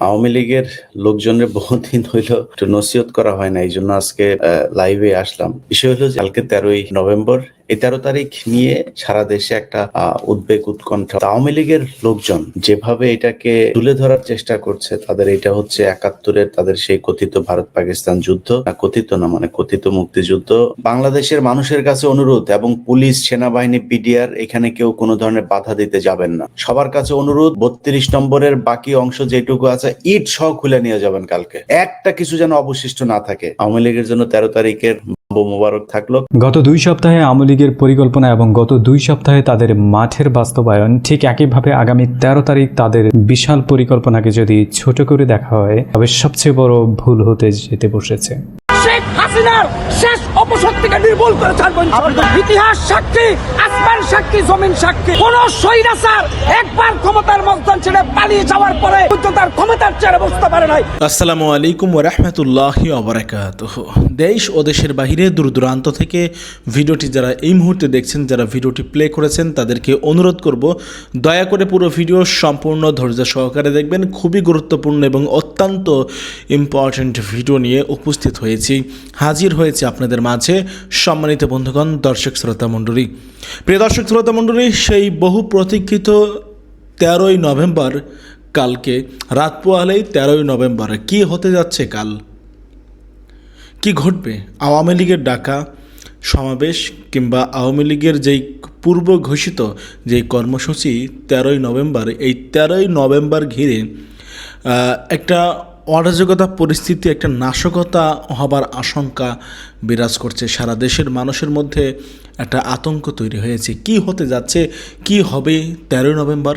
আওয়ামী লীগের লোকজনের বহুদিন হইল একটু নসিহত করা হয় না এই জন্য আজকে লাইভে আসলাম। বিষয় হলো কালকে তেরোই নভেম্বর এই তেরো তারিখ নিয়ে সারা দেশে একটা উদ্বেগ, উৎকণ্ঠা। আওয়ামী লীগের লোকজন যেভাবে এটাকে তুলে ধরার চেষ্টা করছে, তাদের এটা হচ্ছে একাত্তরের তাদের সেই কথিত ভারত পাকিস্তান যুদ্ধ। না, কথিত না মানে কথিত মুক্তিযুদ্ধ। বাংলাদেশের মানুষের কাছে অনুরোধ এবং পুলিশ, সেনাবাহিনী, পিডিআর, এখানে কেউ কোনো ধরনের বাধা দিতে যাবেন না। সবার কাছে অনুরোধ, বত্রিশ নম্বরের বাকি অংশ যেটুকু আছে, ইট সহ খুলে নিয়ে যাবেন কালকে। একটা কিছু যেন অবশিষ্ট না থাকে। আওয়ামী লীগের জন্য তেরো তারিখের মোবারক থাকল। গত দুই সপ্তাহে আওয়ামী লীগের পরিকল্পনা এবং গত দুই সপ্তাহে তাদের মাঠের বাস্তবায়ন, ঠিক একইভাবে আগামী তেরো তারিখ তাদের বিশাল পরিকল্পনাকে যদি ছোট করে দেখা হয়, তবে সবচেয়ে বড় ভুল হতে যেতে বসেছে। শেখ হাসিনার শেষ অপশক্তিকে নির্মূল করে ছাড়বেন। ইতিহাস সাক্ষী আসমান সাক্ষী জমিন সাক্ষী। কোন স্বৈরাচার একবার ক্ষমতার মস্তান ছেড়ে পালিয়ে যাওয়ার পরে তার ক্ষমতার চেয়ারে বসতে পারে নাই। আসসালামু আলাইকুম ওরহমতুল্লাহি অবরাকাত দেশ ও দেশের বাহিরে দূর দূরান্ত থেকে ভিডিওটি যারা এই মুহূর্তে দেখছেন যারা ভিডিওটি প্লে করেছেন তাদেরকে অনুরোধ করব দয়া করে পুরো ভিডিও সম্পূর্ণ ধৈর্য সহকারে দেখবেন। খুবই গুরুত্বপূর্ণ এবং অত্যন্ত ইম্পর্ট্যান্ট ভিডিও নিয়ে উপস্থিত হয়েছি। হাজির হয়েছে আপনাদের মাঝে সম্মানিত বন্ধুগণ, দর্শক শ্রোতা মণ্ডলী। প্রিয় দর্শক শ্রোতা মণ্ডলী, সেই বহু প্রতীক্ষিত তেরোই নভেম্বর কালকে, রাত পোয়ালেই তেরোই নভেম্বর, কি হতে যাচ্ছে কাল? কি ঘটবে? আওয়ামী লীগের ডাকা সমাবেশ কিংবা আওয়ামী লীগের যেই পূর্ব ঘোষিত যেই কর্মসূচি তেরোই নভেম্বর, এই তেরোই নভেম্বর ঘিরে একটা অরাজকতা পরিস্থিতি একটা নাশকতা হবার আশঙ্কা বিরাজ করছে। সারা দেশের মানুষের মধ্যে একটা আতঙ্ক তৈরি হয়েছে। কি হতে যাচ্ছে? কি হবে তেরোই নভেম্বর?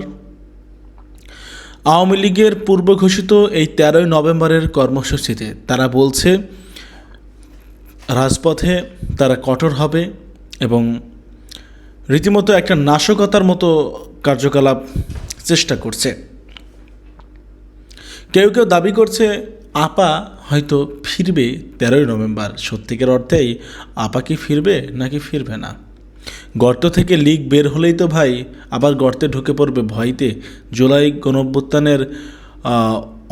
আওয়ামী লীগের পূর্ব ঘোষিত এই তেরোই নভেম্বরের কর্মসূচিতে তারা বলছে, রাজপথে তারা কঠোর হবে এবং রীতিমতো একটা নাশকতার মতো কার্যকলাপ চেষ্টা করছে। কেউ কেউ দাবি করছে আপা হয়তো ফিরবে তেরোই নভেম্বর। সত্যিকার অর্থেই আপা কি ফিরবে নাকি ফিরবে না? গর্ত থেকে লিক বের হলেই তো ভাই, আবার গর্তে ঢুকে পড়বে ভয়তে। জুলাই গণভ্যুত্থানের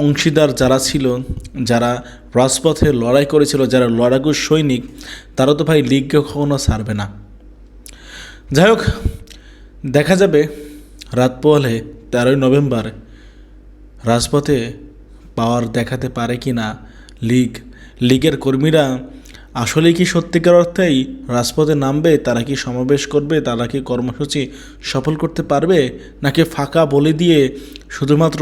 অংশীদার যারা ছিল, যারা রাজপথে লড়াই করেছিল, যারা লড়াকু সৈনিক, তারা তো ভাই লিগকে কখনো ছাড়বে না। যাই হোক, দেখা যাবে রাত পোয়ালে তেরোই নভেম্বর রাজপথে পাওয়ার দেখাতে পারে কি না? লীগ। লীগের কর্মীরা আসলে কি সত্যিকার অর্থেই রাজপথে নামবে? তারা কি সমাবেশ করবে? তারা কি কর্মসূচি সফল করতে পারবে? নাকি ফাঁকা বলে দিয়ে শুধুমাত্র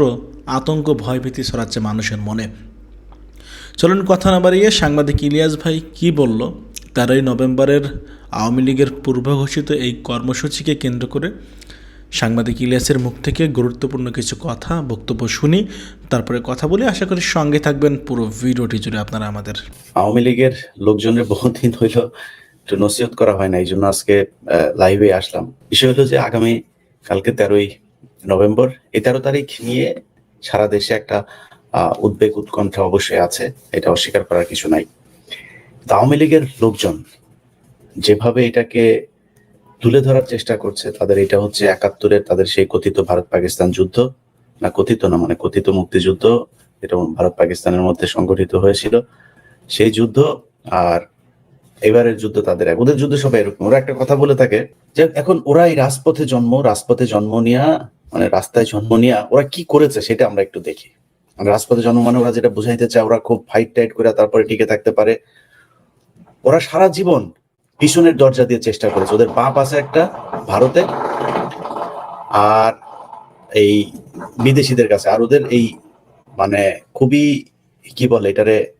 আতঙ্ক, ভয়ভীতি ছড়াচ্ছে মানুষের মনে? চলুন কথা না বাড়িয়ে সাংবাদিক ইলিয়াস ভাই কি বলল? তেরোই নভেম্বরের আওয়ামী লীগের পূর্ব ঘোষিত এই কর্মসূচিকে কেন্দ্র করে সাংবাদিক ইলিয়াসের মুখ থেকে গুরুত্বপূর্ণ কিছু কথা, বক্তব্য শুনি, তারপরে কথা বলে। আশা করি সঙ্গে থাকবেন পুরো ভিডিওটি জুড়ে আপনারা আমাদের। আওয়ামী লীগের লোকজনের বহুদিন হইল একটু নসিহত করা হয় না এই জন্য আজকে লাইভে আসলাম। বিষয় হলো যে আগামী কালকে তেরোই নভেম্বর, এই তেরো তারিখ নিয়ে সারা দেশে একটা উদ্বেগ উৎকণ্ঠা অবশ্যই আছে, এটা অস্বীকার করার কিছু নাই। আওয়ামী লীগের লোকজন যেভাবে এটাকে তুলে ধরার চেষ্টা করছে, তাদের এটা হচ্ছে একাত্তরের তাদের সেই কথিত ভারত পাকিস্তান যুদ্ধ। না, কথিত না মানে কথিত মুক্তিযুদ্ধ, এটা ভারত পাকিস্তানের মধ্যে সংগঠিত হয়েছিল। সেই যুদ্ধ আর এবারের যুদ্ধ তাদের এক। ওদের যুদ্ধ সবাই এরকম। ওরা একটা কথা বলে থাকে যে এখন ওরা এই রাজপথে জন্ম রাজপথে জন্ম নিয়া মানে রাস্তায় জন্ম নিয়া ওরা কি করেছে সেটা আমরা একটু দেখি। মানে রাজপথে জন্ম মানে ওরা যেটা বুঝাইতে চায়, ওরা খুব ফাইট টাইট করে তারপরে টিকে থাকতে পারে। ওরা সারা জীবন পিছনের দরজা দিয়ে চেষ্টা করেছে। ওদের বাপ আছে একটা ভারতে, আর এই বিদেশিদের কাছে। আর ওদের এই মানে খুবই, কি বলে এটারে,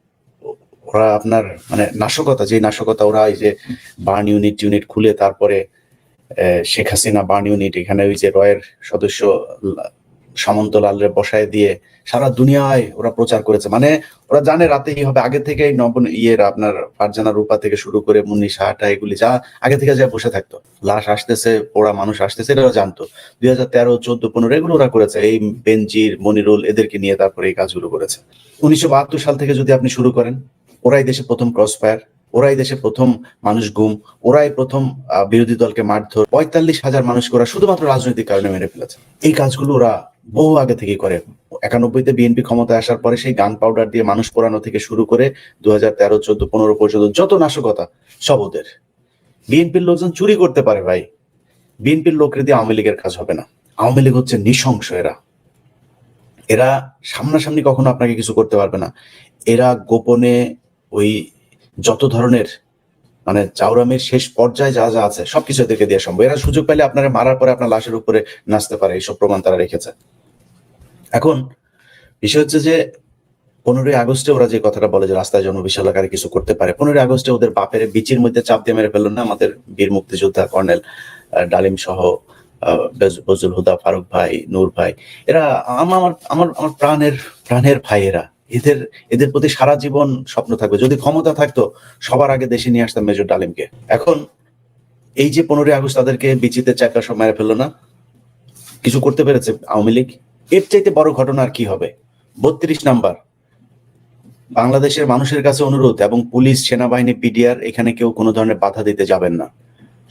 ওরা আপনার মানে নাশকতা যে নাশকতা ওরা এই যে বার্ন ইউনিট ইউনিট খুলে তারপরে শেখ হাসিনা বার্ন ইউনিট, এখানে ওই যে রয়ের সদস্য লা- সামন্ত লালরে বসায় দিয়ে সারা দুনিয়ায় ওরা প্রচার করেছে। মানে ওরা জানে রাতেই হবে। আগে থেকে নবন ইয়ের আপনার ফারজানা রূপা থেকে শুরু করে মুন্নি সাহাটা, এগুলি যা আগে থেকে যা বসে থাকতো। লাশ আসতেছে, পোড়া মানুষ আসতেছে এটা জানতো। দুই হাজার তেরো, চোদ্দ, পনেরো, এগুলো ওরা করেছে। এই বেনজির, মনিরুল এদেরকে নিয়ে তারপরে এই কাজগুলো করেছে। উনিশশো বাহাত্তর সাল থেকে যদি আপনি শুরু করেন, ওরাই দেশে প্রথম ক্রস ফায়ার ওরাই দেশে প্রথম মানুষ গুম, ওরাই প্রথম বিরোধী দলকে মারধর। পঁয়তাল্লিশ হাজার মানুষকে ওরা শুধুমাত্র রাজনৈতিক কারণে মেরে ফেলেছে। এই কাজগুলো ওরা বহু আগে থেকে করে। একানব্বইতে বিএনপি ক্ষমতায় আসার পরে সেই গান পাউডার দিয়ে মানুষ পোড়ানো থেকে শুরু করে দু হাজার তেরো, চোদ্দ, পনেরো পর্যন্ত যত নাশকতা, সব ওদের। বিএনপির লোকজন চুরি করতে পারে ভাই। বিএনপির লোকের দিয়ে আওয়ামী লীগের কাজ হবে না। আওয়ামী লীগ হচ্ছে নৃশংস এরা। এরা সামনাসামনি কখনো আপনাকে কিছু করতে পারবে না। এরা গোপনে ওই যত ধরনের মানে চাউরামের শেষ পর্যায়ে যা যা আছে সবকিছু এদেরকে দিয়ে সম্ভব। এরা সুযোগ পেলে আপনারা মারার পরে আপনার লাশের উপরে নাচতে পারে এইসব প্রমাণ তারা রেখেছে। এখন বিষয় হচ্ছে যে পনেরোই আগস্টে ওরা যে কথাটা বলে যে রাস্তায় জনবিশাল আকারে কিছু করতে পারে পনেরোই আগস্টে ওদের বাপের বিচির মধ্যে চাপ দিয়ে মেরে ফেলল না আমাদের বীর মুক্তিযোদ্ধা কর্নেল ডালিম সহ আহ, বেজ- বজলুল হুদা ফারুক ভাই নূর ভাই। এরা আমার আমার আমার প্রাণের প্রাণের ভাই এরা এদের এদের প্রতি সারা জীবন স্বপ্ন থাকবে। যদি ক্ষমতা থাকতো, সবার আগে দেশে নিয়ে আসতাম মেজর ডালিমকে। এখন এই যে পনেরোই আগস্ট তাদেরকে বিচিতে চাকা সব মেরে ফেলল না, কিছু করতে পেরেছে আওয়ামী লীগ? এর চাইতে বড় ঘটনা আর কি হবে? বত্রিশ নাম্বার, বাংলাদেশের মানুষের কাছে অনুরোধ এবং পুলিশ, সেনাবাহিনী, পিডিআর, এখানে কেউ কোনো ধরনের বাধা দিতে যাবেন না।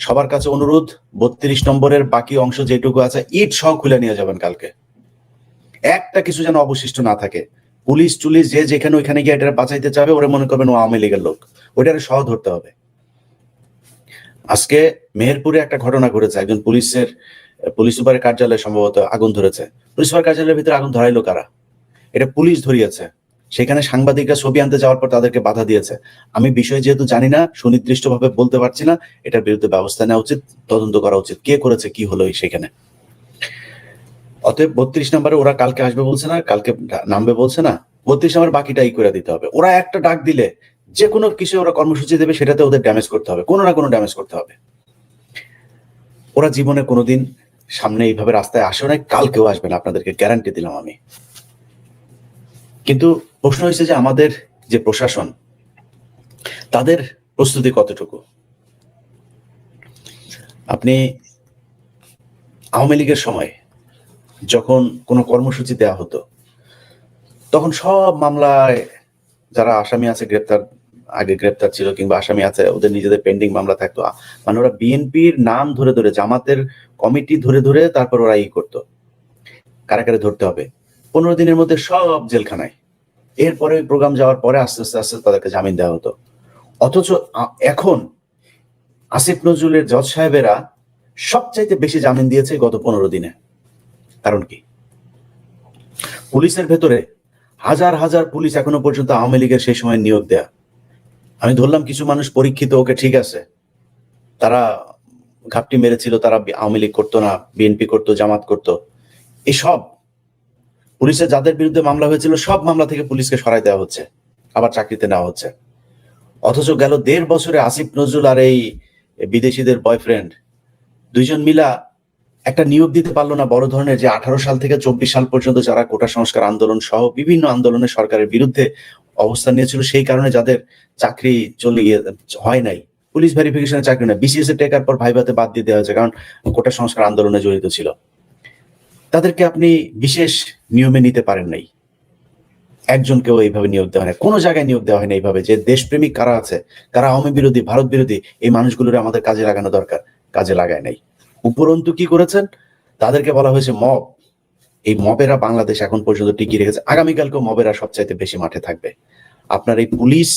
সবার কাছে অনুরোধ, বত্রিশ নম্বরের বাকি অংশ যেটুকু আছে, ইট সহ খুলে নিয়ে যাবেন কালকে। একটা কিছু যেন অবশিষ্ট না থাকে। পুলিশ টুলিশ যে যেখানে ওইখানে গিয়ে এটা বাঁচাইতে চাবে, ওরা মনে করবেন ও আওয়ামী লীগের লোক। ওইটারে সহ ধরতে হবে। আজকে মেহেরপুরে একটা ঘটনা ঘটেছে। একজন পুলিশের, পুলিশ সুপারের কার্যালয়ে সম্ভবত আগুন ধরেছে। পুলিশ সুপার কার্যালয়ের ভিতরে আগুন ধরাইলো কারা? এটা পুলিশ ধরিয়েছে। সেখানে সাংবাদিকরা ছবি আনতে যাওয়ার পর তাদেরকে বাধা দিয়েছে। আমি বিষয় যেহেতু জানি না, সুনির্দিষ্টভাবে বলতে পারছি না, এটার বিরুদ্ধে ব্যবস্থা নেওয়া উচিত, তদন্ত করা উচিত। কে করেছে, কি হলো সেখানে? অতএব বত্রিশ নাম্বারে ওরা কালকে আসবে বলছে না, কালকে নামবে বলছে না। বত্রিশ নম্বর বাকিটাই করে দিতে হবে। ওরা একটা ডাক দিলে যে কোনো কিছু ওরা কর্মসূচি দেবে, সেটাতে ওদের ড্যামেজ করতে হবে। কোনো না কোনো ড্যামেজ করতে হবে। ওরা জীবনে কোনোদিন সামনে এইভাবে রাস্তায় আসেও নাই, কালকেও আসবে না, আপনাদেরকে গ্যারান্টি দিলাম আমি। কিন্তু প্রশ্ন হয়েছে যে আমাদের যে প্রশাসন, তাদের প্রস্তুতি কতটুকু? আপনি আওয়ামী লীগের সময় যখন কোনো কর্মসূচি দেওয়া হতো, তখন সব মামলায় যারা আসামি আছে, গ্রেপ্তার, আগে গ্রেপ্তার ছিল কিংবা আসামি আছে, ওদের নিজেদের পেন্ডিং মামলা থাকতো। মানে ওরা বিএনপির নাম ধরে ধরে, জামাতের কমিটি ধরে ধরে তারপর ওরা ই করতো। কারাগারে ধরতে হবে? পনেরো দিনের মধ্যে সব জেলখানায়। এরপরে প্রোগ্রাম যাওয়ার পরে আস্তে আস্তে আস্তে তাদেরকে জামিন দেওয়া হতো। অথচ এখন আসিফ নজরুলের জজ সাহেবেরা সবচাইতে বেশি জামিন দিয়েছে গত পনেরো দিনে। কারণ কি? পুলিশের ভেতরে হাজার হাজার পুলিশ এখনও পর্যন্ত আওয়ামী লীগের সেই সময় নিয়োগ দেয়া। আমি ধরলাম কিছু মানুষ পরীক্ষিত, ওকে ঠিক আছে। তারা ঘাপটি মেরেছিল, তারা আওয়ামী লীগ করতো না, বিএনপি করতো, জামাত করতো। এসব পুলিশের যাদের বিরুদ্ধে মামলা হয়েছিল, সব মামলা থেকে পুলিশকে সরাই দেওয়া হচ্ছে, আবার চাকরিতে নেওয়া হচ্ছে। অথচ গেল দেড় বছরে আসিফ নজরুল আর এই বিদেশিদের বয়ফ্রেন্ড দুইজন মিলা একটা নিয়োগ দিতে পারল না বড় ধরনের যে আঠারো সাল থেকে চব্বিশ সাল পর্যন্ত যারা কোটা সংস্কার আন্দোলন সহ বিভিন্ন আন্দোলনে সরকারের বিরুদ্ধে অবস্থান নিয়েছিল, সেই কারণে যাদের চাকরি চলে গিয়ে হয় নাই। পুলিশ ভেরিফিকেশনে চাকরি না বিসিএস টেকার পর ভাইভাতে বাদ দিয়ে দেওয়া হয়েছে, কারণ কোটা সংস্কার আন্দোলনে জড়িত ছিল। তাদেরকে আপনি বিশেষ নিয়মে নিতে পারেন নাই। একজনকেও এইভাবে নিয়োগ দেওয়া হয় কোনো জায়গায় নিয়োগ দেওয়া হয় না এইভাবে যে দেশপ্রেমিক কারা আছে কারা আওয়ামী বিরোধী, ভারত বিরোধী, এই মানুষগুলোর আমাদের কাজে লাগানো দরকার, কাজে লাগায় নাই। উপরন্তু কি করেছেন? তাদেরকে বলা হয়েছে মব। এই মবেরা বাংলাদেশ এখন পর্যন্ত টিকিয়ে রেখেছে। আগামীকালকেও মবেরা সবচাইতে বেশি মাঠে থাকবে। আপনার এই পুলিশ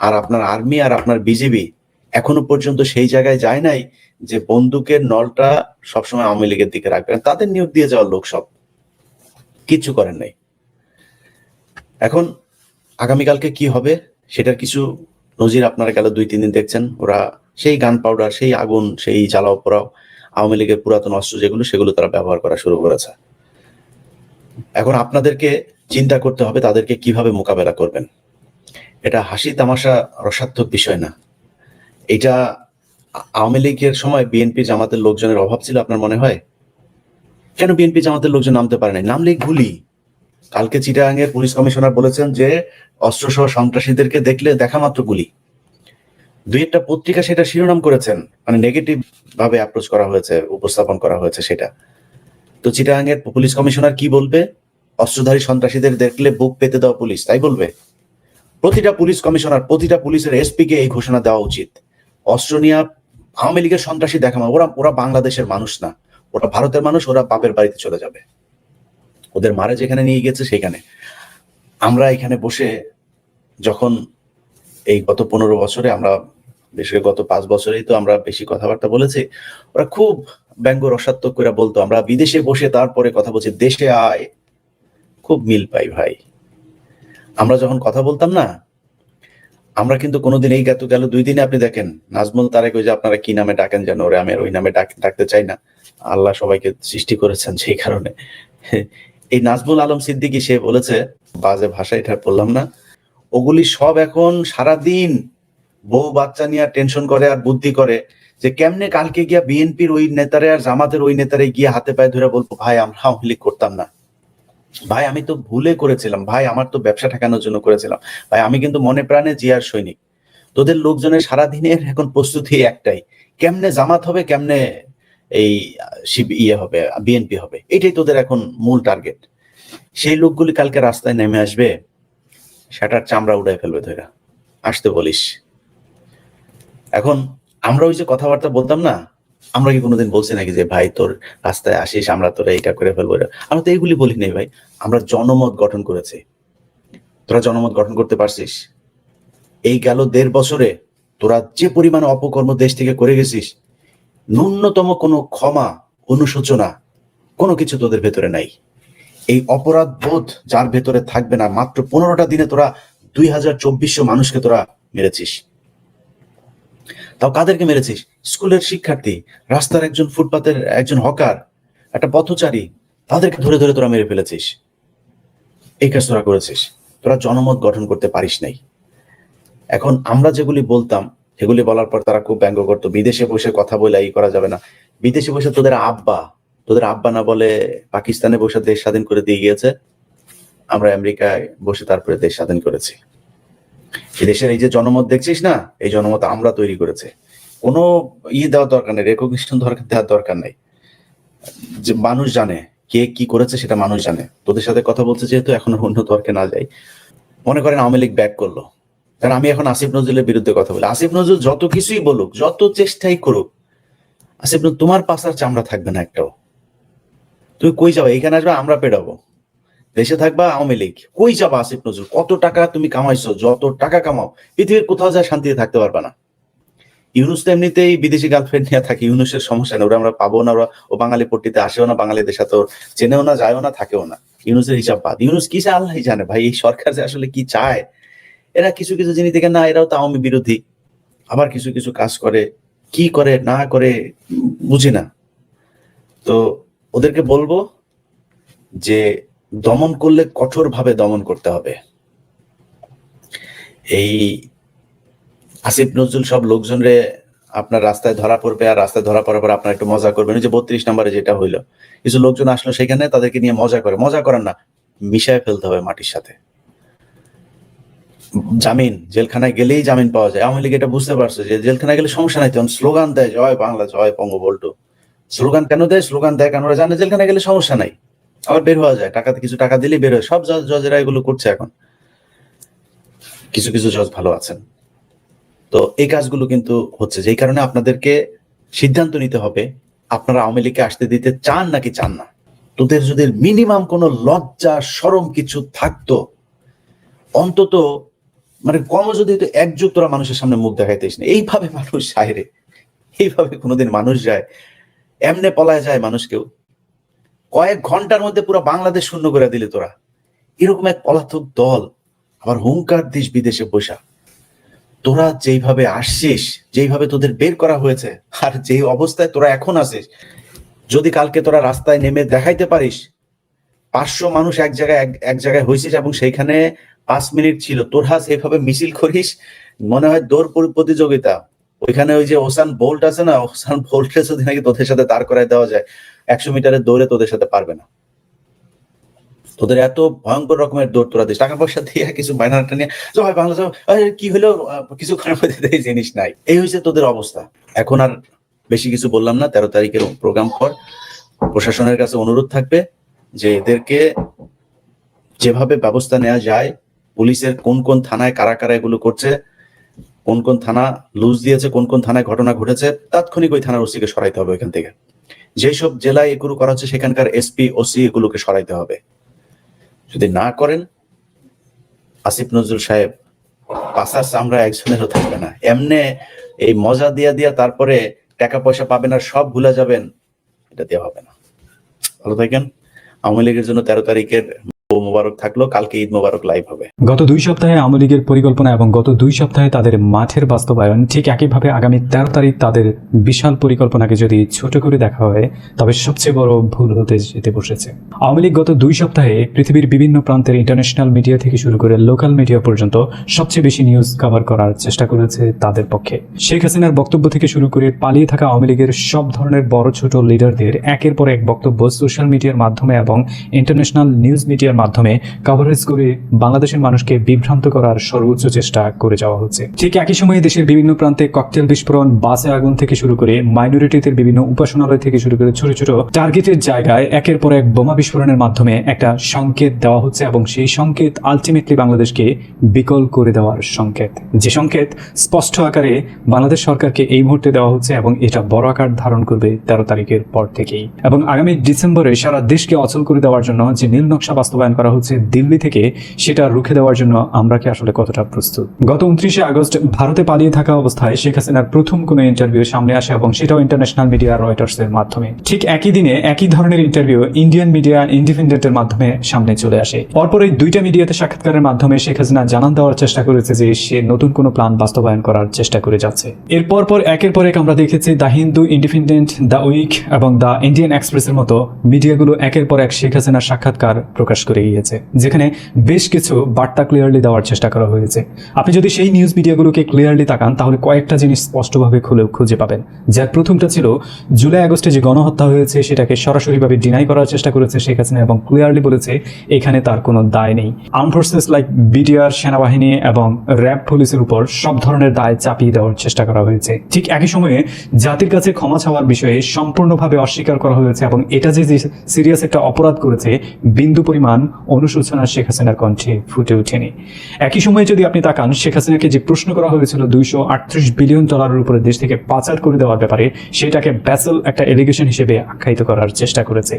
আর আপনার আর্মি আর আপনার বিজেপি এখনও পর্যন্ত সেই জায়গায় যায় নাই যে বন্দুকের নলটা সবসময় আওয়ামী লীগের দিকে রাখবেন তাদের নিয়োগ দিয়ে যাওয়ার লোক সব। কিচ্ছু করেন নাই। এখন আগামীকালকে কি হবে সেটার কিছু নজির আপনারা গেল দুই, তিন দিন দেখছেন। ওরা সেই গান পাউডার সেই আগুন, সেই জ্বালাও পোড়াও আওয়ামী লীগের পুরাতন অস্ত্র যেগুলো, সেগুলো তারা ব্যবহার করা শুরু করেছে। এখন আপনাদেরকে চিন্তা করতে হবে তাদেরকে কীভাবে মোকাবেলা করবেন। এটা হাসি তামাশা রসাত্মক বিষয় না। এটা আওয়ামী লীগের সময় বিএনপি জামাতের লোকজনের অভাব ছিল, আপনার মনে হয়? কেন বিএনপি জামাতের লোকজন নামতে পারে নাই? নামলে গুলি। কালকে চিটাগাংয়ের পুলিশ কমিশনার বলেছেন যে, অস্ত্রসহ সন্ত্রাসীদেরকে দেখলে দেখা মাত্র গুলি। দুই একটা পত্রিকা সেটা শিরোনাম করেছেন। মানে নেগেটিভ ভাবে অ্যাপ্রোচ করা হয়েছে, উপস্থাপন করা হয়েছে সেটা। তো চিটাগাংয়ের পুলিশ কমিশনার কি বলবে? অস্ত্রধারী সন্ত্রাসীদের দেখলে বুক পেতে দাও পুলিশ, তাই বলবে? প্রতিটা পুলিশ কমিশনার, প্রতিটা পুলিশের এসপি কে এই ঘোষণা দেওয়া উচিত। অস্ত্র নিয়ে আওয়ামী লীগের সন্ত্রাসী দেখানো ওরা ওরা বাংলাদেশের মানুষ না। ওরা ভারতের মানুষ, ওরা বাপের বাড়িতে চলে যাবে। ওদের মারে যেখানে নিয়ে গেছে সেখানে। আমরা এখানে বসে যখন এই গত পনেরো বছরে আমরা বিশেষ গত পাঁচ বছরেই তো আমরা বেশি কথাবার্তা বলেছি, ওরা খুব ব্যঙ্গ রসাত্মক করে বলতো, আমরা বিদেশে বসে তারপরে কথা বলছি, দেশে আয়। খুব মিল পাই ভাই। আমরা যখন কথা বলতাম না, আমরা কিন্তু কোনোদিন এই গেত গেল, দুই দিনে আপনি দেখেন, নাজমুল তারেক ওই যে আপনারা কি নামে ডাকেন যেন, ওরে আমি ওই নামে ডাক- ডাকতে চাই না। আল্লাহ সবাইকে সৃষ্টি করেছেন সেই কারণে। এই নাজমুল আলম সিদ্দিকী সে বলেছে, বাজে ভাষা এটা বললাম না, ওগুলি সব এখন সারা দিন বউ বাচ্চা নিয়ে টেনশন করে আর বুদ্ধি করে যে কেমনে কালকে গিয়া বিএনপির ওই নেতারে আর জামাতের ওই নেতারে গিয়ে হাতে পায়ে ধরে বলব, ভাই, আমরা আওয়ামী লীগ করতাম না। ভাই, আমি তো ভুলে করেছিলাম। ভাই, আমার তো ব্যবসা ঠেকানোর জন্য করেছিলাম। ভাই, আমি কিন্তু মনে প্রাণে জিয়ার সৈনিক। তোদের লোকজনের সারা দিনের এখন প্রস্তুতি একটাই। কেমনে জামাত হবে, কেমনে এই ইয়ে হবে বিএনপি হবে? এটাই তোদের এখন মূল টার্গেট সেই লোকগুলি কালকে রাস্তায় নেমে আসবে, সেটার চামড়া উড়াই ফেলবে ধরা আসতে বলিস। এখন আমরা ওই যে কথাবার্তা বলতাম না, আমরা কি কোনোদিন বলছি নাকি যে, ভাই, তোর রাস্তায় আসিস, আমরা তোরা এটা করে ফেলব। আমরা তো এইগুলি বলি নাই ভাই। আমরা জনমত গঠন করেছি। তোরা জনমত গঠন করতে পারছিস? এই গেল দেড় বছরে তোরা যে পরিমাণে অপকর্ম দেশ থেকে করে গেছিস, ন্যূনতম কোনো ক্ষমা, অনুশোচনা, কোনো কিছু তোদের ভেতরে নাই। এই অপরাধ বোধ যার ভেতরে থাকবে না, মাত্র পনেরোটা দিনে তোরা দুই হাজার চব্বিশশো মানুষকে তোরা মেরেছিস। তাও কাদেরকে মেরেছিস? স্কুলের শিক্ষার্থী, রাস্তার একজন ফুটপাতের একজন হকার, একটা পথচারী, তাদেরকে ধরে ধরে তোরা মেরে ফেলেছিস। এই কাজ তোরা করেছিস। তোরা জনমত গঠন করতে পারিস নাই। এখন আমরা যেগুলি বলতাম, সেগুলি বলার পর তারা খুব ব্যঙ্গ করতো। বিদেশে বসে কথা বলে এই করা যাবে না। বিদেশে বসে তোদের আব্বা তোদের আব্বা না বলে পাকিস্তানে বসে দেশ স্বাধীন করে দিয়ে গিয়েছে। আমরা আমেরিকায় বসে তারপরে দেশ স্বাধীন করেছি। এই দেশের এই যে জনমত দেখছিস না? এই জনমত আমরা তৈরি করেছে। কোনো ইয়ে দেওয়ার দরকার নেই রেকগনিশন দেওয়ার দরকার নেই। যে মানুষ জানে, কে কি করেছে সেটা মানুষ জানে। তোদের সাথে কথা বলতে যেহেতু এখন অন্য তর্কে না যাই। মনে করেন আওয়ামী লীগ ব্যাক করল। কারণ আমি এখন আসিফ নজরুলের বিরুদ্ধে কথা বলি। আসিফ নজরুল যত কিছুই বলুক, যত চেষ্টাই করুক, আসিফ তোমার পাশার চামড়া থাকবে না একটাও। তুমি কই যাবে এখানে আসবে, আমরা পেড়াবো। দেশে থাকবা, আওয়ামী লীগ। কই যাবা, আসিফ নজরুল? কত টাকা তুমি কামাইছো? যত টাকা কামাও, পৃথিবীর কোথাও যায় শান্তিতে থাকতে পারবা না। ইউনুস তো এমনিতেই বিদেশি গার্লফ্রেন্ড নিয়ে থাকে, ইউনুসের সমস্যা নেই, ওরা আমরা পাবো না, ওরা ও বাঙালি পট্টিতে আসেও না, বাঙালিদের সাথে ওর চেনেও না, যায়ও না, থাকেও না। ইউনুসের হিসাব বাদ। ইউনুস কি চায় আল্লাহ জানে ভাই, এই সরকার যে আসলে কি চায়? এরা কিছু কিছু জিনিস থেকে না, এরাও তো আওয়ামী বিরোধী। আবার কিছু কিছু কাজ করে, কি করে, না করে, বুঝি না। তো ওদেরকে বলব যে দমন করলে কঠোরভাবে দমন করতে হবে। এই আসিফ নজরুল সব লোকজনরে আপনার রাস্তায় ধরা পড়বে আর রাস্তায় ধরা পড়ার পর আপনার একটু মজা করবেন। যে বত্রিশ নম্বরে যেটা হইল, কিছু লোকজন আসলো সেখানে তাদেরকে নিয়ে মজা করে। মজা করেন না, মিশায় ফেলতে হবে মাটির সাথে। জামিন, জেলখানায় গেলেই জামিন পাওয়া যায়। আওয়ামী লীগ এটা বুঝতে পারছে যে জেলখানায় গেলে সমস্যা নাই তখন স্লোগান দেয়, জয় বাংলা, জয় পঙ্গবল্টু স্লোগান কেন দেয়? স্লোগান দেয় কেন? ওরা জানে জেলখানায় গেলে সমস্যা নাই। আবার বের হওয়া যায়। টাকাতে কিছু টাকা দিলেই বের হয়। সব জজ, জজেরা এগুলো করছে এখন। কিছু কিছু জজ ভালো আছেন। তো এই কাজগুলো কিন্তু হচ্ছে যেই কারণে আপনাদেরকে সিদ্ধান্ত নিতে হবে, আপনারা আওয়ামী লীগকে আসতে দিতে চান নাকি চান না। তোদের যদি মিনিমাম কোনো লজ্জা সরম কিছু থাকতো, অন্তত মানে কম যদি একযুগ তোরা মানুষের সামনে মুখ দেখাইতিস না। এইভাবে মানুষ যায় রে। এইভাবে কোনোদিন মানুষ যায়। এমনে পলায় যায় মানুষ কেউ। কয়েক ঘণ্টার মধ্যে পুরো বাংলাদেশ শূন্য করে দিলে তোরা। এরকম এক পলাতক দল, আবার হুঙ্কার দেশ বিদেশে বসা। তোরা যেইভাবে আসছিস, যেইভাবে তোদের বের করা হয়েছে, আর যেই অবস্থায় তোরা এখন আছিস, যদি কালকে তোরা রাস্তায় নেমে দেখাইতে পারিস, পাঁচশো মানুষ এক জায়গায় এক- জায়গায় হয়েছিস এবং সেইখানে পাঁচ মিনিট ছিল, তোরা সেইভাবে মিছিল করিস, মনে হয় দৌড় প্র- প্রতিযোগিতা। ওইখানে ওই যে ওসান বোল্ট আছে না, ওসান বোল্টে যদি নাকি তোদের সাথে দাঁড় করায় দেওয়া যায় একশো মিটারের দৌড়ে তোদের সাথে পারবে না। তোদের এত ভয়ঙ্কর রকমের দৌড় তোরা দিস। টাকা পয়সা দিয়ে কিছু বাইনাটা নিয়ে জয় বাংলা কি হলো? কিছুক্ষণের এই জিনিস নাই। এই হয়েছে তোদের অবস্থা। এখন আর বেশি কিছু বললাম না। তেরো তারিখের প্রোগ্রাম পর প্রশাসনের কাছে অনুরোধ থাকবে যে এদেরকে যেভাবে ব্যবস্থা নেওয়া যায়, পুলিশের কোন কোন থানায় কারা কারা এগুলো করছে, কোন কোন থানা লুজ দিয়েছে, কোন কোন থানায় ঘটনা ঘটেছে, তাৎক্ষণিক ওই থানার ওসিকে সরাইতে হবে এখান থেকে। যেসব জেলায় এগুলো করা হচ্ছে, সেখানকার এসপি, ওসি এগুলোকে সরাইতে হবে। যদি না করেন, আসিফ নজরুল সাহেব পাশার চামড়া একজনেরও থাকবে না। এমনে এই মজা দিয়া দিয়া তারপরে টাকা পয়সা পাবেন আর সব ভুলে যাবেন, এটা দেওয়া হবে না। ভালো থাকেন। আওয়ামী লীগের জন্য তেরো তারিখের মোবারক থাকল কালকে ঈদ মোবারক লাইভ হবে। গত দুই সপ্তাহে আওয়ামী লীগের পরিকল্পনা এবং গত দুই সপ্তাহে তাদের মাঠের বাস্তবায়ন ঠিক একইভাবে আগামী তেরো তারিখ তাদের বিশাল পরিকল্পনাকে যদি ছোট করে দেখা হয়, তবে সবচেয়ে বড় ভুল হতে যেতে বসেছে। আওয়ামী লীগ গত দুই সপ্তাহে পৃথিবীর বিভিন্ন প্রান্তের ইন্টারন্যাশনাল মিডিয়া থেকে শুরু করে লোকাল মিডিয়া পর্যন্ত সবচেয়ে বেশি নিউজ কভার করার চেষ্টা করেছে তাদের পক্ষে। শেখ হাসিনার বক্তব্য থেকে শুরু করে পালিয়ে থাকা আওয়ামী লীগের সব ধরনের বড় ছোট লিডারদের একের পর এক বক্তব্য সোশ্যাল মিডিয়ার মাধ্যমে এবং ইন্টারন্যাশনাল নিউজ মিডিয়ার মাধ্যমে কভারেজ করে বাংলাদেশের মানুষকে বিভ্রান্ত করার সর্বোচ্চ চেষ্টা করে যাওয়া হচ্ছে। ঠিক একই সময়ে দেশের বিভিন্ন প্রান্তে ককটেল বিস্ফোরণ বাসে আগুন থেকে শুরু করে মাইনরিটিদের বিভিন্ন উপাসনালয় থেকে শুরু করে ছোট ছোট টার্গেটের জায়গায় একের পর এক বোমা বিস্ফোরণের মাধ্যমে একটা সংকেত দেওয়া হচ্ছে এবং সেই সংকেত আলটিমেটলি বাংলাদেশকে বিকল করে দেওয়ার সংকেত। যে সংকেত স্পষ্ট আকারে বাংলাদেশ সরকারকে এই মুহূর্তে দেওয়া হচ্ছে এবং এটা বড় আকার ধারণ করবে তেরো তারিখের পর থেকেই। এবং আগামী ডিসেম্বরে সারা দেশকে অচল করে দেওয়ার জন্য যে নীল নকশা বাস্তবায়ন করা হচ্ছে দিল্লি থেকে, সেটা রুখে দেওয়ার জন্য আমরা কি আসলে কতটা প্রস্তুত? গত উনত্রিশে আগস্ট ভারতে পালিয়ে থাকা অবস্থায় শেখ হাসিনার প্রথম কোনো ইন্টারভিউ সামনে আসে এবং সেটাও ইন্টারন্যাশনাল মিডিয়া রয়টার্স এর মাধ্যমে। ঠিক একই দিনে একই ধরনের ইন্টারভিউ ইন্ডিয়ান মিডিয়া ইন্ডিপেন্ডেন্টের মাধ্যমে সামনে চলে আসে। পরপর এই দুইটা মিডিয়াতে সাক্ষাৎকারের মাধ্যমে শেখ হাসিনা জানান দেওয়ার চেষ্টা করেছে যে সে নতুন কোনো প্ল্যান বাস্তবায়ন করার চেষ্টা করে যাচ্ছে। এরপর পর একের পর এক আমরা দেখেছি the Hindu Independent the Week এবং দ্য ইন্ডিয়ান এক্সপ্রেসের মতো মিডিয়াগুলো একের পর এক শেখ হাসিনার সাক্ষাৎকার প্রকাশ করে গিয়েছে যেখানে বেশ কিছু বার্তা ক্লিয়ারলি দেওয়ার চেষ্টা করা হয়েছে। আপনি যদি সেই নিউজ মিডিয়াগুলোকে ক্লিয়ারলি তাকান, তাহলে কয়েকটা জিনিস স্পষ্টভাবে খুলে, খুঁজে পাবেন। যার প্রথমটা ছিল, জুলাই আগস্টে যে গণহত্যা হয়েছে, সেটাকে সরাসরিভাবে ডিনাই করার চেষ্টা করেছে শেখ হাসিনা এবং ক্লিয়ারলি বলেছে, এখানে তার কোনো দায় নেই। আর্ম ফোর্সেস লাইক বিডিআর সেনাবাহিনী এবং র্যাব পুলিশের উপর সব ধরনের দায় চাপিয়ে দেওয়ার চেষ্টা করা হয়েছে। ঠিক একই সময়ে জাতির কাছে ক্ষমা চাওয়ার বিষয়ে সম্পূর্ণভাবে অস্বীকার করা হয়েছে এবং এটা যে সিরিয়াস একটা অপরাধ করেছে, বিন্দু পরিমাণ অনুশোচনা শেখ হাসিনার কণ্ঠে ফুটে ওঠেনি। একই সময়ে যদি আপনি তাকান, শেখ হাসিনাকে যে প্রশ্ন করা হয়েছিল দুইশো আটত্রিশ বিলিয়ন ডলারের উপরে দেশ থেকে পাচার করে দেওয়ার ব্যাপারে, সেটাকে ব্যাসেল একটা এলিগেশন হিসেবে আখ্যায়িত করার চেষ্টা করেছে।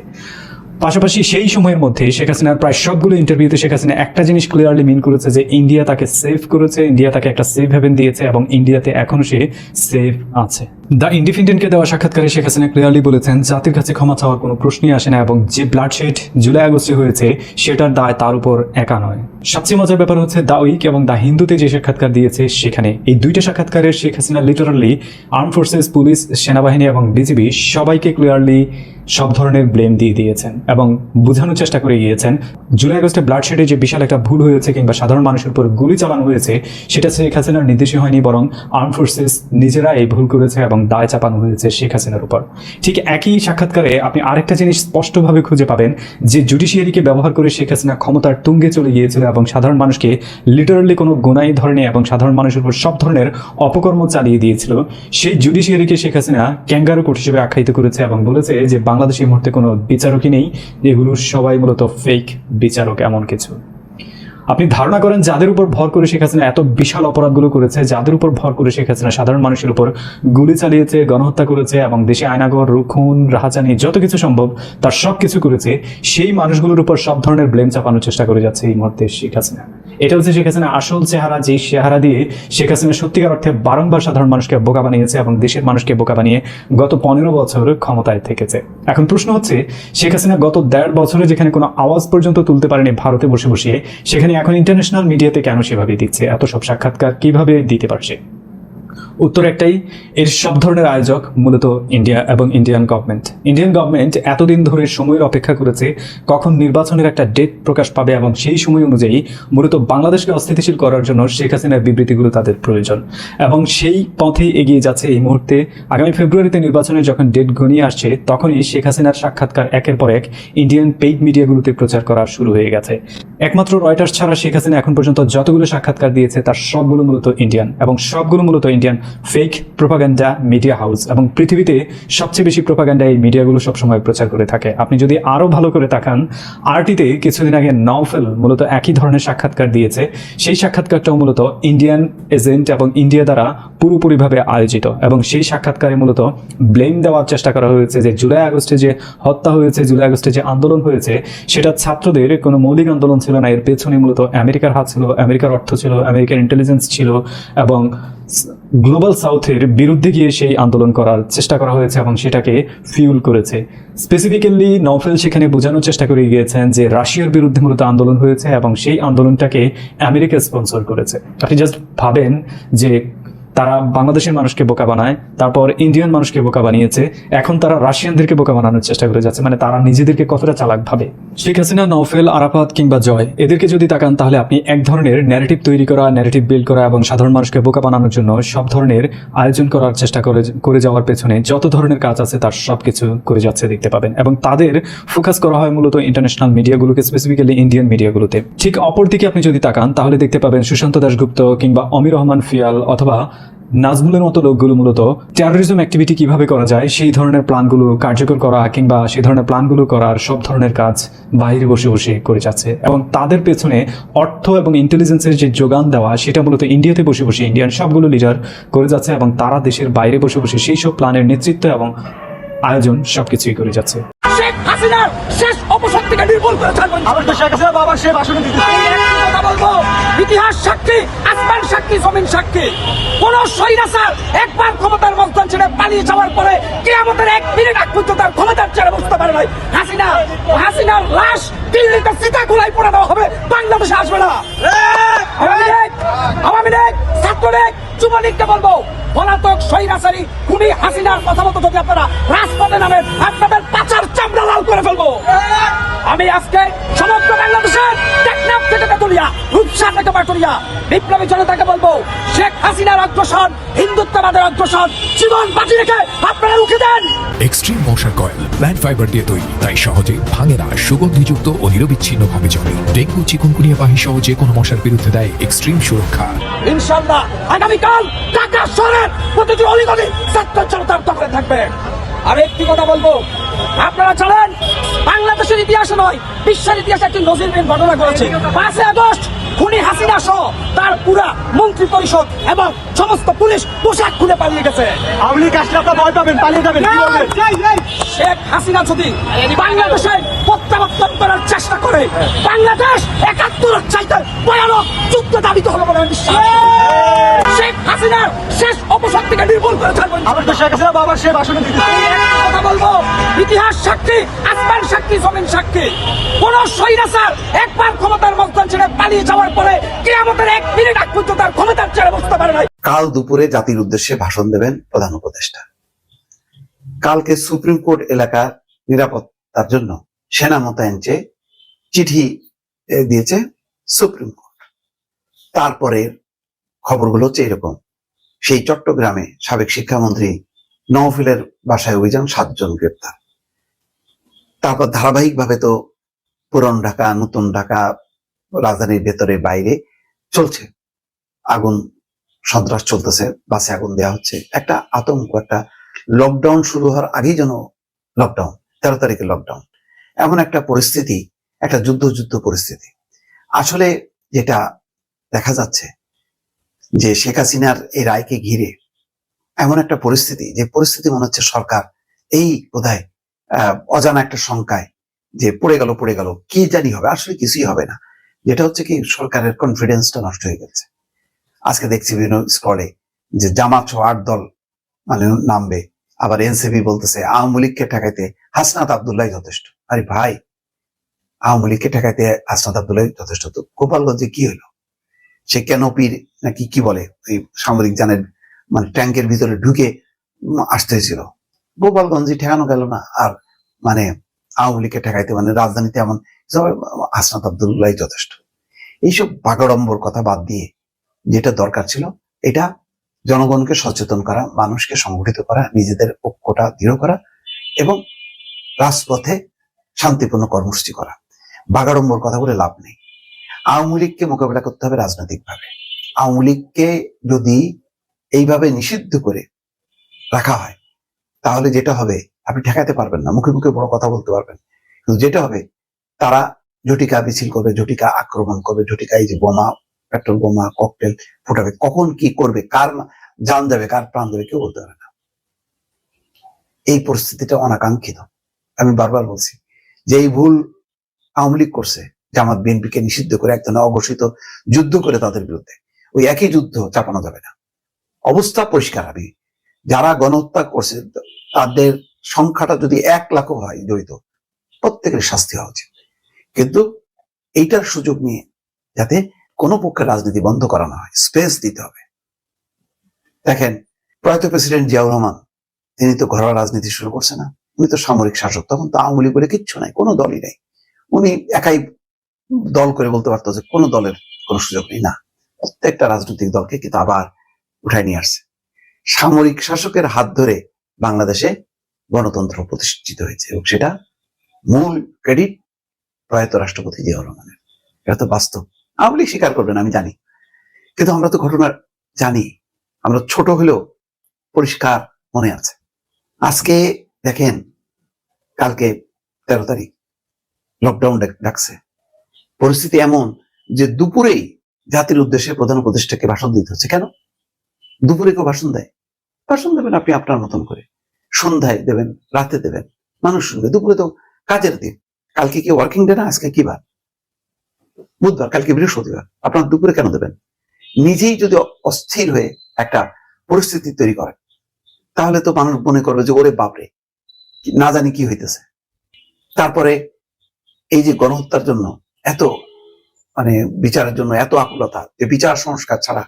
পাশাপাশি সেই সময়ের মধ্যে শেখ হাসিনার প্রায় সবগুলো ইন্টারভিউতে শেখ হাসিনা একটা জিনিস ক্লিয়ারলি মিন করেছে যে ইন্ডিয়া তাকে সেভ করেছে, ইন্ডিয়া তাকে একটা সেফ হেভেন দিয়েছে এবং ইন্ডিয়াতে এখনও সে সেফ আছে। দ্য ইন্ডিপেন্ডেন্টকে দেওয়া সাক্ষাৎকারে শেখ হাসিনা ক্লিয়ারলি বলেছেন, জাতির কাছে ক্ষমা চাওয়ার কোনো প্রশ্নই আসে না এবং যে ব্লাডশেড জুলাই আগস্টে হয়েছে, সেটার দায় তার উপর একা নয়। সবচেয়ে মজার ব্যাপার হচ্ছে দা উইক এবং দা হিন্দুতে যে সাক্ষাৎকার দিয়েছে, সেখানে এই দুইটা সাক্ষাৎকারের Sheikh Hasina literally arm forces police সেনাবাহিনী এবং বিজিবি সবাইকে ক্লিয়ারলি সব ধরনের ব্লেম দিয়ে দিয়েছেন এবং বোঝানোর চেষ্টা করে গিয়েছেন, জুলাই আগস্টে ব্লাডশেডে যে বিশাল একটা ভুল হয়েছে কিংবা সাধারণ মানুষের উপর গুলি চালানো হয়েছে, সেটা শেখ হাসিনার নির্দেশে হয়নি, বরং আর্ম ফোর্সেস নিজেরা এই ভুল করেছে এবং দায় চাপানো হয়েছে শেখ হাসিনার উপর। ঠিক একই সাক্ষাৎকারে আপনি আরেকটা জিনিস স্পষ্টভাবে খুঁজে পাবেন যে জুডিশিয়ারিকে ব্যবহার করে শেখ হাসিনা ক্ষমতার তুঙ্গে চলে গিয়েছিল এবং সাধারণ মানুষকে লিটারালি কোনো গোনাই ধরনে এবং সাধারণ মানুষের উপর সব ধরনের অপকর্ম চালিয়ে দিয়েছিল। সেই জুডিশিয়ারিকে শেখ হাসিনা ক্যাঙ্গারু কোর্ট হিসেবে আখ্যায়িত করেছে এবং বলেছে যে বাংলাদেশ মুহূর্তে কোনো বিচারকই নেই। যেগুলো সবাই মূলত ফেক বিচারক, এমন কিছু। আপনি ধারণা করেন যাদের উপর ভর করে শেখ হাসিনা এত বিশাল অপরাধগুলো করেছে, যাদের উপর ভর করে শেখ হাসিনা সাধারণ মানুষের উপর গুলি চালিয়েছে, গণহত্যা করেছে এবং দেশে আয়নাগর রুখুন, রাহাজানি যত কিছু সম্ভব তার সব কিছু করেছে, সেই মানুষগুলোর উপর সব ধরনের ব্লেম চাপানোর চেষ্টা করে যাচ্ছে এই মুহূর্তে শেখ হাসিনা। এটা হচ্ছে শেখ হাসিনা আসল চেহারা যে চেহারা দিয়ে শেখ হাসিনা সত্যিকার অর্থে বারংবার সাধারণ মানুষকে বোকা বানিয়েছে এবং দেশের মানুষকে বোকা বানিয়ে গত পনেরো বছর ক্ষমতায় থেকেছে। এখন প্রশ্ন হচ্ছে, শেখ হাসিনা গত দেড় বছরে যেখানে কোনো আওয়াজ পর্যন্ত তুলতে পারেনি ভারতে বসে বসিয়ে সেখানে এখন ইন্টারন্যাশনাল মিডিয়াতে কেন সেভাবে দিচ্ছে? এত সব সাক্ষাৎকার কীভাবে দিতে পারছে? উত্তর একটাই, এর সব ধরনের আয়োজক মূলত ইন্ডিয়া এবং ইন্ডিয়ান গভর্নমেন্ট ইন্ডিয়ান গভর্নমেন্ট এতদিন ধরে সময়ের অপেক্ষা করেছে কখন নির্বাচনের একটা ডেট প্রকাশ পাবে এবং সেই সময় অনুযায়ী মূলত বাংলাদেশকে অস্থিতিশীল করার জন্য শেখ হাসিনার বিবৃতিগুলো তাদের প্রয়োজন। এবং সেই পথে এগিয়ে যাচ্ছে এই মুহূর্তে আগামী ফেব্রুয়ারিতে নির্বাচনের যখন ডেট ঘনিয়ে আসছে, তখনই শেখ হাসিনার সাক্ষাৎকার একের পর এক ইন্ডিয়ান পেইড মিডিয়াগুলোতে প্রচার করা শুরু হয়ে গেছে। একমাত্র রয়টার্স ছাড়া শেখ হাসিনা এখন পর্যন্ত যতগুলো সাক্ষাৎকার দিয়েছে, তার সবগুলো মূলত ইন্ডিয়ান এবং সবগুলো মূলত Indian fake propaganda media house এবং পৃথিবীতে সবচেয়ে বেশি প্রোপাগান্ডা এই মিডিয়াগুলো সবসময় প্রচার করে থাকে। আপনি যদি আরও ভালো করে তাকান, আরটিতে কিছুদিন আগে নওফেল মূলত একই ধরনের সাক্ষাৎকার দিয়েছে। সেই সাক্ষাৎকারটাও মূলত ইন্ডিয়ান এজেন্ট এবং ইন্ডিয়া দ্বারা পুরোপুরিভাবে আয়োজিত এবং সেই সাক্ষাৎকারে মূলত ব্লেম দেওয়ার চেষ্টা করা হয়েছে যে জুলাই আগস্টে যে হত্যা হয়েছে, জুলাই আগস্টে যে আন্দোলন হয়েছে, সেটা ছাত্রদের কোনো মৌলিক আন্দোলন ছিল না। এর পেছনে মূলত আমেরিকার হাত ছিল, আমেরিকার অর্থ ছিল, আমেরিকার ইন্টেলিজেন্স ছিল এবং গ্লোবাল সাউথের বিরুদ্ধে গিয়ে সেই আন্দোলন করার চেষ্টা করা হয়েছে এবং সেটাকে ফিউল করেছে। স্পেসিফিক্যালি নভেল সেখানে বোঝানোর চেষ্টা করে গিয়েছেন যে রাশিয়ার বিরুদ্ধে মূলত আন্দোলন হয়েছে এবং সেই আন্দোলনটাকে আমেরিকা স্পন্সর করেছে। আপনি জাস্ট ভাবেন যে তারা বাংলাদেশের মানুষকে বোকা বানায়, তারপর ইন্ডিয়ান মানুষকে বোকা বানিয়েছে। এখন তারা রাশিয়ানদেরকে বোকা বানানোর চেষ্টা করে যাচ্ছে মানে তারা নিজেদেরকে কতটা চালাক ভাবে। শেখ হাসিনা, নওফেল, আরাফাত কিংবা জয়, এদেরকে যদি তাকান, তাহলে আপনি এক ধরনের ন্যারেটিভ তৈরি করা ন্যারেটিভ বিল্ড করা এবং সাধারণ মানুষকে বোকা বানানোর জন্য সব ধরনের আয়োজন করার চেষ্টা করে করে যাওয়ার পেছনে যত ধরনের কাজ আছে, তার সব কিছু করে যাচ্ছে দেখতে পাবেন। এবং তাদের ফোকাস করা হয় মূলত ইন্টারন্যাশনাল মিডিয়াগুলোকে স্পেসিফিক্যালি ইন্ডিয়ান মিডিয়াগুলোতে ঠিক অপরদিকে আপনি যদি তাকান, তাহলে দেখতে পাবেন সুশান্ত দাশগুপ্ত কিংবা অমির রহমান ফিয়াল অথবা নাজমুলের মতো লোকগুলো মূলত টেরোরিজম অ্যাক্টিভিটি কীভাবে করা যায়, সেই ধরনের প্ল্যানগুলো কার্যকর করা কিংবা সেই ধরনের প্ল্যানগুলো করার সব ধরনের কাজ বাইরে বসে বসে করে যাচ্ছে। এবং তাদের পেছনে অর্থ এবং ইন্টেলিজেন্সের যে যোগান দেওয়া, সেটা মূলত ইন্ডিয়াতে বসে বসে ইন্ডিয়ান সবগুলো লিডার করে যাচ্ছে এবং তারা দেশের বাইরে বসে বসে সেই সব প্ল্যানের নেতৃত্ব এবং আয়োজন সবকিছুই করে যাচ্ছে। হাসিনার শেষ অপশক্তিকে নির্মূল করে ছাড়বেন। আবার তো শেখ হাসিনা বাবা সে ভাষণ কথা বলব ইতিহাস সাক্ষী আসমান সাক্ষী জমিন সাক্ষী। কোন স্বৈরাচার একবার ক্ষমতার ছেড়ে পালিয়ে যাওয়ার পরে এক মিনিট আগ পর্যন্ত তার ক্ষমতার ছেড়ে বুঝতে পারে নাই। হাসিনা হাসিনার লাশ দিল্লিতে সীতা পড়ে দেওয়া হবে বাংলাদেশে আসবে না। আওয়ামী লীগ আওয়ামী লীগ ছাত্রলীগ যুবলীগকে বলব পলাতক স্বৈরাচারী খুনি হাসিনার কথা মতো যদি আপনারা রাজপথে নামেন আপনাদের আমি আজকে সমগ্র বাংলাদেশের টেকনাফ থেকে তেতুলিয়া রূপসা থেকে পাটুরিয়া বিপ্লবী জনতাকে বলব শেখ হাসিনার অগ্রসর হিন্দুত্ববাদের অগ্রসর জীবন বাজি রেখে আপনারা রুখে দেন। এক্সট্রিম মশার কয়েল প্ল্যান্ট ফাইবার দিয়ে তৈরি তাই সহজে ভাঙে না সুগন্ধিযুক্ত ও নিরবিচ্ছিন্নভাবে চলে ডেঙ্গু চিকুনকুনিয়া বাহি সহ যে কোনো মশার বিরুদ্ধে দেয় এক্সট্রিম সুরক্ষা। ইনশাল্লাহ আগামীকাল ঢাকা শহরের প্রতিটি অলিগলি ছাত্র জনতার দখলে থাকবে। আর একটি কথা বলব। আপনারা চলেন। বাংলাদেশের ইতিহাস নয় বিশ্বের ইতিহাসে একটি নজিরবিহীন ঘটনা ঘটেছে। পাঁচই আগস্ট খুনি হাসিনা সহ তার পুরা মন্ত্রী পরিষদ এবং সমস্ত পুলিশ পোশাক খুলে পালিয়ে গেছে। আওয়ামী লীগ আসলে আপনারা ভয় পাবেন পালিয়ে যাবেন শেখ হাসিনা যদি বাংলাদেশে প্রত্যাবর্তন করার চেষ্টা করে বাংলাদেশ একাত্তরের চাইতে ভয়ানক যুদ্ধ দাবিত হবে বলে আমি বিশ্বাস শেখ হাসিনার শেষ অপশক্তিকে নির্মূল করে আবার তো শেখ হাসিনা বাবা সে ভাষণ দিতে কথা বলব ইতিহাস সাক্ষী আসমান সাক্ষী জমিন সাক্ষী। কোন স্বৈরাচার একবার ক্ষমতার মস্তান ছেড়ে পালিয়ে যাওয়ার পরে কে আমাদের এক মিনিট আগ পর্যন্ত তার ক্ষমতার ছেড়ে বসতে পারে নাই। কাল দুপুরে জাতির উদ্দেশ্যে ভাষণ দেবেন প্রধান উপদেষ্টা। কালকে সুপ্রিম কোর্ট এলাকার নিরাপত্তার জন্য সেনা মোতায়েন চেয়ে চিঠি দিয়েছে সুপ্রিম কোর্ট। তারপরে খবরগুলো হচ্ছে এরকম। সেই চট্টগ্রামে সাবেক শিক্ষামন্ত্রী নওফিলের বাসায় অভিযান, সাতজন গ্রেপ্তার। তারপর ধারাবাহিকভাবে তো পুরন ঢাকা, নতুন ঢাকা, রাজধানীর ভেতরে, বাইরে চলছে। আগুন, সন্ত্রাস চলতেছে, বাসে আগুন দেওয়া হচ্ছে। একটা আতঙ্ক, একটা লকডাউন শুরু হওয়ার আগেই যেন লকডাউন তেরো তারিখে লকডাউন এমন একটা পরিস্থিতি, একটা যুদ্ধ যুদ্ধ পরিস্থিতি। আসলে যেটা দেখা যাচ্ছে যে শেখ হাসিনার এই রায়কে ঘিরে এমন একটা পরিস্থিতি, যে পরিস্থিতি মনে হচ্ছে সরকার এই বোধহয় অজানা একটা শঙ্কায় যে পড়ে গেল পড়ে গেল, কি জানি হবে? আসলে কিছুই হবে না। যেটা হচ্ছে কি, সরকারের কনফিডেন্সটা নষ্ট হয়ে গেছে। আজকে দেখছি বিভিন্ন স্কলে যে জামাত আট দল মানে নামবে। আবার এনসিপি বলতেছে, আওয়ামী লীগকে ঠেকাইতে হাসনাত আবদুল্লাহ যথেষ্ট। আরে ভাই, আওয়ামী লীগকে ঠেকাইতে হাসনাত আবদুল্লাহ যথেষ্ট। তো গোপালগঞ্জে কি হলো সে ক্যানোপির নাকি কি বলে? ওই সামরিক যানের মানে ট্যাঙ্কের ভিতরে ঢুকে আসতে হয়েছিল গোপালগঞ্জে ঠেকানো গেল না? আর মানে আওয়ামী লীগকে ঠেকাইতে মানে রাজধানীতে এমন হাসনাত আবদুল্লাহ যথেষ্ট। এইসব বাগাড়ম্বর কথা বাদ দিয়ে যেটা দরকার ছিল, এটা জনগণকে সচেতন করা, মানুষকে সংগঠিত করা, নিজেদের ঐক্যটা দৃঢ় করা এবং রাজপথে শান্তিপূর্ণ কর্মসূচি করা। বাগাড়ম্বর কথা বলে লাভ নেই। আওয়ামী লীগকে মোকাবিলা করতে হবে রাজনৈতিকভাবে। আওয়ামী লীগকে যদি এইভাবে নিষিদ্ধ করে রাখা হয়, তাহলে যেটা হবে, আপনি ঠেকাতে পারবেন না, মুখে মুখে বড় কথা বলতে পারবেন। কিন্তু যেটা হবে, তারা ঝটিকা মিছিল করবে, ঝটিকা আক্রমণ করবে, ঝটিকা এই যে বোমা পেট্রোল বোমা, ককটেল ফোটাবে। কখন কি করবে? কার জান যাবে কার প্রাণ যাবে কেউ বলতে পারে না। এই পরিস্থিতিটা অনাকাঙ্ক্ষিত। আমি বারবার বলছি যে এই ভুল আওয়ামী লীগ করছে, জামাত বিএনপিকে নিষিদ্ধ করে, এক ধরনের অঘোষিত যুদ্ধ করে তাদের বিরুদ্ধে, ওই একই যুদ্ধ চাপানো যাবে না। অবস্থা পরিষ্কার আমি যারা গণহত্যা করছে, তাদের সংখ্যাটা যদি এক লাখও হয় জড়িত, প্রত্যেকের শাস্তি হওয়া উচিত। কিন্তু এইটার সুযোগ নিয়ে যাতে কোনো পক্ষে রাজনীতি বন্ধ করানো হয় স্পেস দিতে হবে। দেখেন, প্রয়াত প্রেসিডেন্ট জিয়াউর রহমান, তিনি তো ঘরোয়া রাজনীতি শুরু করছে না। উনি তো সামরিক শাসক, তখন তো আওয়ামী লীগ বলে কিচ্ছু নাই, কোনো দলই নেই। উনি একাই দল করে বলতে পারতো যে কোনো দলের কোনো সুযোগ নেই। না, প্রত্যেকটা রাজনৈতিক দলকে কিন্তু আবার উঠায় নিয়ে আসছে। সামরিক শাসকের হাত ধরে বাংলাদেশে গণতন্ত্র প্রতিষ্ঠিত হয়েছে এবং সেটা মূল ক্রেডিট প্রয়াত রাষ্ট্রপতি জিয়াউর রহমানের। এটা তো বাস্তব। আওয়ামী লীগ স্বীকার করবেন আমি জানি। কিন্তু আমরা তো ঘটনা জানি। আমরা ছোট হলেও পরিষ্কার মনে আছে। আজকে দেখেন, কালকে তেরো তারিখ লকডাউন ডাকছে। পরিস্থিতি এমন যে দুপুরেই জাতির উদ্দেশ্যে প্রধান উপদেষ্টাকে ভাষণ দিতে হচ্ছে। কেন? দুপুরে কেউ ভাষণ দেয়? ভাষণ দেবেন আপনি আপনার মতন করে। সন্ধ্যায় দেবেন, রাতে দেবেন। মানুষ শুনবে। দুপুরে তো কাজের দিন। কালকে কি ওয়ার্কিং ডে না? আজকে কি বার? বুধবার, কালকে বৃহস্পতিবার, আপনার দুপুরে কেন দেবেন? নিজেই যদি অস্থির হয়ে একটা পরিস্থিতি তৈরি করেন, তাহলে তো মানুষ মনে করবে যে, ওরে বাপরে, না জানি কি হইতেছে। তারপরে এই যে গণহত্যার জন্য এত মানে বিচারের জন্য এত আকুলতা, যে বিচার সংস্কার ছাড়া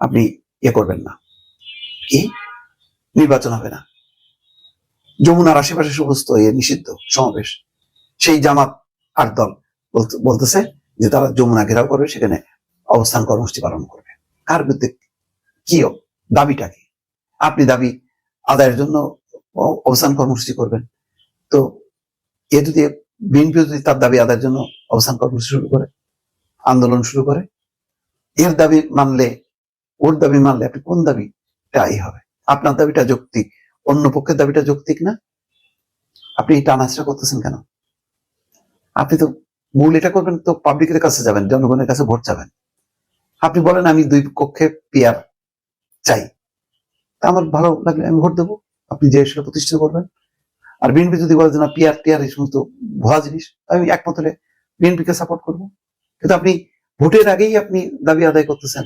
আপনি ইয়ে করবেন না। কি? নির্বাচন হবে না। যমুনার আশেপাশে সমস্ত এ নিষিদ্ধ সমাবেশ। সেই জামাত আর দল বলতেছে যে তারা যমুনা ঘেরাও করবে, সেখানে অবস্থান কর্মসূচি পালন করবে। কার বিরুদ্ধে কি দাবিটা কি? আপনি দাবি আদায়ের জন্য অবস্থান কর্মসূচি করবেন। তো এ যদি বিএনপি যদি তার দাবি আদায়ের জন্য অবস্থান কর্মসূচি শুরু করে, আন্দোলন শুরু করে, এর দাবি মানলে, ওর দাবি মানলে আপনি কোন দাবি তাই হবে? আপনার দাবিটা যৌক্তিক, অন্য পক্ষের দাবিটা যৌক্তিক না? আপনি টানাচড়া করতেছেন কেন? আপনি তো মূল এটা করবেন তো পাবলিকের কাছে যাবেন, জনগণের কাছে ভোট যাবেন আপনি বলেন, আমি দুই পক্ষে পেয়ার চাই। তা আমার ভালো লাগলে আমি ভোট দেবো। আপনি যে সেটা প্রতিষ্ঠা করবেন। আর বিএনপি যদি বলে যে, না পিয়ার টিয়ার এই সমস্ত ভুয়া জিনিস, আমি একমত হলে বিএনপিকে সাপোর্ট করব। কিন্তু আপনি ভোটের আগেই আপনি দাবি আদায় করতেছেন।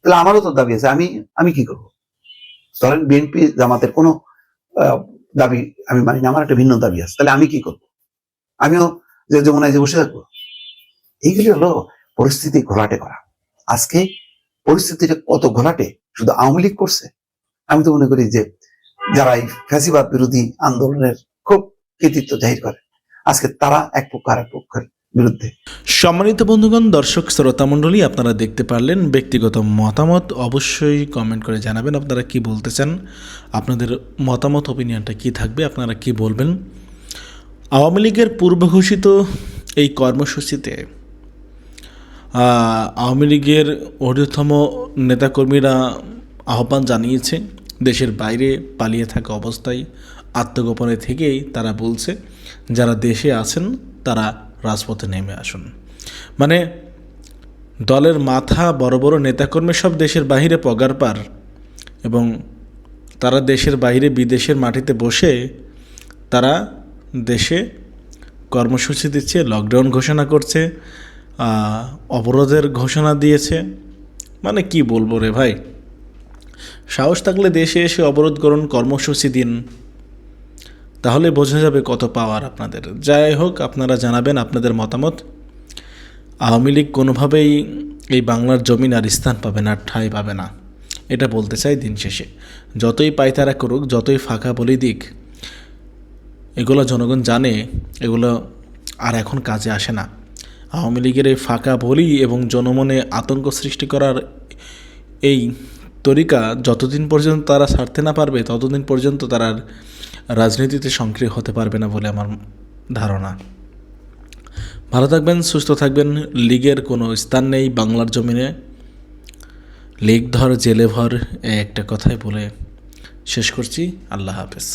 তাহলে আমারও তো দাবি আছে, আমি আমি কি করব? ধরেন বিএনপি জামাতের কোনো দাবি আমি মানি না, আমার একটা ভিন্ন দাবি আছে। তাহলে আমি কি করব? আমিও যে যমুনায় যে বসে থাকব। এইগুলি হলো পরিস্থিতি ঘোলাটে করা। আজকে পরিস্থিতিটা কত ঘোলাটে, শুধু আওয়ামী লীগ করছে? আমি তো মনে করি যে যারা এই ফ্যাসিবাদ বিরোধী আন্দোলনের খুব কৃতিত্ব জাহির করে, আজকে তারা এক পক্ষ এক পক্ষের বিরুদ্ধে। সম্মানিত বন্ধুগণ, দর্শক, শ্রোতা মণ্ডলী, আপনারা দেখতে পারলেন ব্যক্তিগত মতামত। অবশ্যই কমেন্ট করে জানাবেন আপনারা কি বলতে চান আপনাদের মতামত ওপিনিয়নটা কি থাকবে, আপনারা কি বলবেন। আওয়ামী লীগের পূর্ব ঘোষিত এই কর্মসূচিতে আওয়ামী লীগের ঊর্ধ্বতম নেতাকর্মীরা আহ্বান জানিয়েছে, দেশের বাইরে পালিয়ে থাকা অবস্থায় আত্মগোপনে থেকেই তারা বলছে, যারা দেশে আছেন তারা রাজপথে নেমে আসুন। মানে দলের মাথা বড় বড় নেতাকর্মী সব দেশের বাইরে পগার পার এবং তারা দেশের বাইরে বিদেশের মাটিতে বসে তারা দেশে কর্মসূচি দিচ্ছে লকডাউন ঘোষণা করছে অবরোধের ঘোষণা দিয়েছে। মানে কি বলব রে ভাই? সাহস থাকলে দেশে এসে অবরোধ করুন, কর্মসূচি দিন। তাহলে বোঝা যাবে কত পাওয়ার আপনাদের। যাই হোক, আপনারা জানাবেন আপনাদের মতামত। আওয়ামী লীগ কোনোভাবেই এই বাংলার জমিন আর স্থান পাবে না ঠাঁই পাবে না। এটা বলতে চাই দিন শেষে। যতই পায়তারা করুক, যতই ফাঁকা বলি দিক এগুলো জনগণ জানে, এগুলো আর এখন কাজে আসে না। আওয়ামী লীগের এই ফাঁকা বলি এবং জনমনে আতঙ্ক সৃষ্টি করার এই তরিকা যতদিন পর্যন্ত তারা ছাড়তে না পারবে, ততদিন পর্যন্ত তারা রাজনীতিতে সক্রিয় হতে পারবে না বলে আমার ধারণা। ভালো থাকবেন, সুস্থ থাকবেন, লীগের কোনো স্থান নেই বাংলার জমিনে। লীগ ধর, জেলে ভর একটা কথাই বলে শেষ করছি। আল্লাহ হাফেজ।